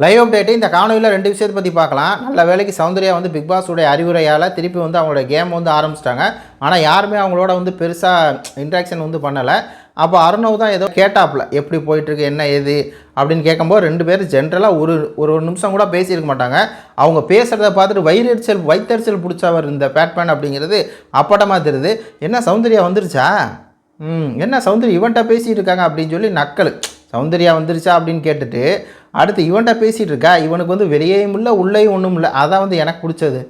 Live update இந்த காணொலியில் ரெண்டு விஷயத்தை பற்றி பார்க்கலாம். நல்ல வேலைக்கு சௌந்தர்யா வந்து பிக் பாஸுடைய அறிவுரையால் திருப்பி வந்து அவங்களோட கேம் வந்து ஆரம்பிச்சிட்டாங்க. ஆனால் யாருமே அவங்களோட வந்து பெருசாக இன்ட்ராக்ஷன் வந்து பண்ணலை. அப்போ அருணவ் தான் ஏதோ கேட்டாப்புல எப்படி போயிட்டுருக்கு என்ன ஏது அப்படின்னு கேட்கும்போது ரெண்டு பேரும் ஜென்ரலாக ஒரு ஒரு நிமிஷம் கூட பேசியிருக்க மாட்டாங்க. அவங்க பேசுகிறத பார்த்துட்டு வயிறெரிச்சல் வயிற்றெரிச்சல் பிடிச்சவர் இந்த பேட்மேன் அப்படிங்கிறது அப்பட்டமாக தெரியுது. என்ன சௌந்தர்யா வந்துருச்சா? ம் என்ன சௌந்தர்யா இவன்ட்ட பேசிகிட்டு இருக்காங்க அப்படின்னு சொல்லி நக்கல். சௌந்தர்யா வந்துருச்சா அப்படின்னு கேட்டுட்டு அடுத்து இவன்ட்ட பேசிகிட்டு இருக்கா இவனுக்கு வந்து வெளியேயும் இல்லை உள்ளேயும் ஒன்றும் இல்லை. அதான் வந்து எனக்கு பிடிச்சது.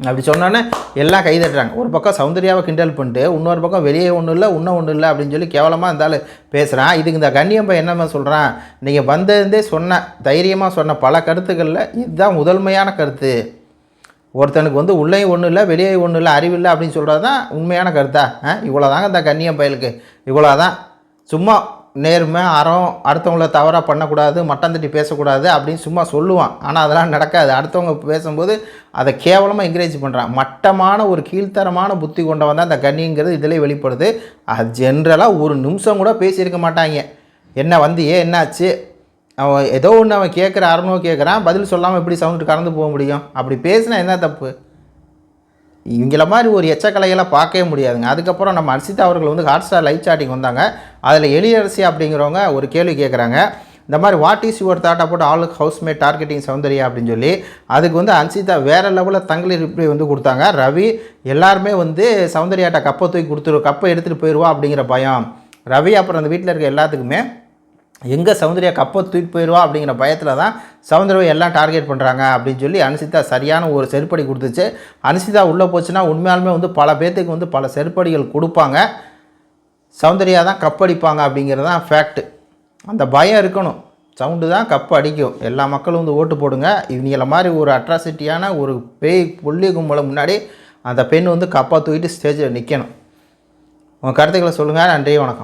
அப்படி சொன்னோன்னே எல்லாம் கை தட்டுறாங்க ஒரு பக்கம் சௌந்தர்யாவை கிண்டல் பண்ணிட்டு இன்னொரு பக்கம் வெளியே ஒன்றும் இல்லை இன்னும் ஒன்றும் இல்லை அப்படின்னு சொல்லி கேவலமாக இருந்தாலும் பேசுகிறான் இதுக்கு இந்த கண்ணியம்பை என்னம்மா சொல்கிறான் நீங்கள் வந்ததுந்தே சொன்ன தைரியமாக சொன்ன பல கருத்துக்களில் இதுதான் முதன்மையான கருத்து. ஒருத்தனுக்கு வந்து உள்ளேயும் ஒன்றும் இல்லை வெளியே ஒன்றும் இல்லை அறிவில்லை அப்படின்னு சொல்கிறது தான் உண்மையான கருத்தா? இவ்வளோ தாங்க இந்த கண்ணியம் பயலுக்கு. இவ்வளோ தான் சும்மா நேர்மை அறம் அடுத்தவங்கள தவறாக பண்ணக்கூடாது மட்டம் தட்டி பேசக்கூடாது அப்படின்னு சும்மா சொல்லுவான். ஆனால் அதெல்லாம் நடக்காது. அடுத்தவங்க பேசும்போது அதை கேவலமாக என்கரேஜ் பண்ணுறான் மட்டமான ஒரு கீழ்த்தரமான புத்தி கொண்டவன் தான் அந்த கண்ணிங்கிறது இதிலே வெளிப்படுது. அது ஜென்ரலாக ஒரு நிமிஷம் கூட பேசியிருக்க மாட்டாங்க. என்ன வந்தியே என்னாச்சு? அவன் ஏதோ ஒன்று அவன் கேட்குற அறநோ கேட்குறான் பதில் சொல்லாமல் எப்படி சவுண்டு கறந்து போக முடியும்? அப்படி பேசினா என்ன தப்பு? இவங்கள மாதிரி ஒரு எச்சக்கலையெல்லாம் பார்க்கவே முடியாதுங்க. அதுக்கப்புறம் நம்ம அர்ஷிதா அவர்கள் வந்து ஹாட் ஸ்டார் லைவ் சாட்டிங் வந்தாங்க. அதில் எளியரசி அப்படிங்கிறவங்க ஒரு கேள்வி கேட்குறாங்க. இந்த மாதிரி வாட் இஸ் யுவர் தாட்டா போட்டு ஆல் ஹவுஸ்மேட் டார்கெட்டிங் சௌந்தர்யா அப்படின்னு சொல்லி அதுக்கு வந்து அன்சிதா வேறு லெவலில் தங்களி ரிப்ளை வந்து கொடுத்தாங்க. ரவி எல்லாருமே வந்து சௌந்தர்யாட்ட கப்பை தூக்கி கொடுத்துரு கப்பை எடுத்துகிட்டு போயிடுவா அப்படிங்கிற பயம். ரவி அப்புறம் அந்த வீட்டில் இருக்க எல்லாத்துக்குமே எங்கே சௌந்தர்யா கப்பை தூக்கி போயிடுவா அப்படிங்கிற பயத்தில் தான் சௌந்தர்யா எல்லாம் டார்கெட் பண்ணுறாங்க அப்படின்னு சொல்லி அனுசிதா சரியான ஒரு செருப்படி கொடுத்துச்சு. அனுசிதா உள்ளே போச்சுன்னா உண்மையாலுமே வந்து பல பேர்த்துக்கு வந்து பல செருப்படிகள் கொடுப்பாங்க. சௌந்தர்யா தான் கப்படிப்பாங்க அப்படிங்கிறது தான் ஃபேக்ட்டு அந்த பயம் இருக்கணும். சவுண்டு தான் கப் அடிக்கும். எல்லா மக்களும் வந்து ஓட்டு போடுங்க. இவங்கள மாதிரி ஒரு அட்ராசிட்டியான ஒரு பேய் புள்ளி கும்பலை முன்னாடி அந்த பெண் வந்து கப்பா தூக்கிட்டு ஸ்டேஜில் நிற்கணும் உங்கள் கருத்துக்களை சொல்லுங்கள் நன்றி வணக்கம்.